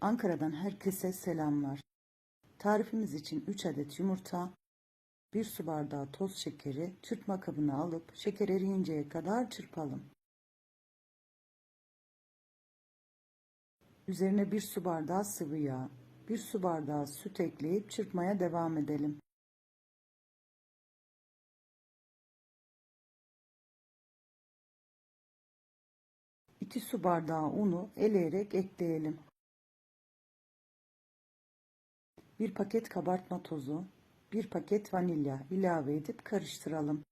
Ankara'dan herkese selamlar. Tarifimiz için 3 adet yumurta, 1 su bardağı toz şekeri çırpma kabına alıp şeker eriyinceye kadar çırpalım. Üzerine 1 su bardağı sıvı yağ, 1 su bardağı süt ekleyip çırpmaya devam edelim. İki su bardağı unu eleyerek ekleyelim. Bir paket kabartma tozu, bir paket vanilya ilave edip karıştıralım.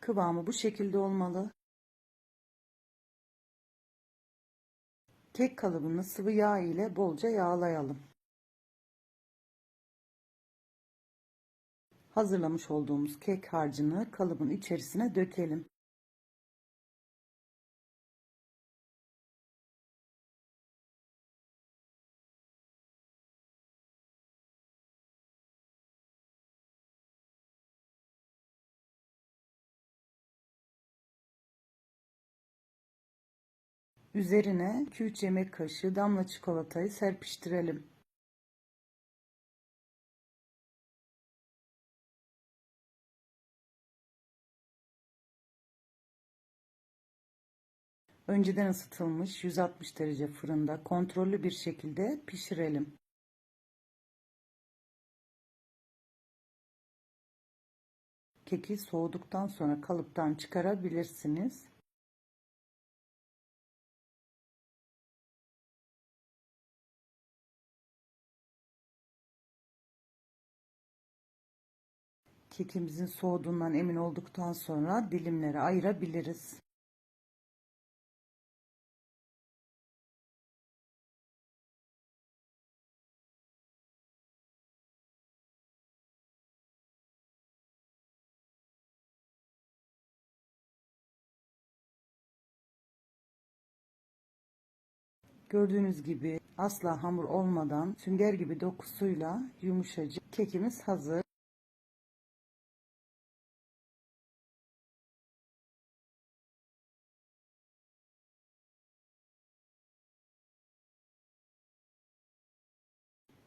Kıvamı bu şekilde olmalı. Kek kalıbını sıvı yağ ile bolca yağlayalım. Hazırlamış olduğumuz kek harcını kalıbın içerisine dökelim. Üzerine 2-3 yemek kaşığı damla çikolatayı serpiştirelim. Önceden ısıtılmış 160 derece fırında kontrollü bir şekilde pişirelim. Keki soğuduktan sonra kalıptan çıkarabilirsiniz. Kekimizin soğuduğundan emin olduktan sonra dilimlere ayırabiliriz. Gördüğünüz gibi asla hamur olmadan sünger gibi dokusuyla yumuşacık kekimiz hazır.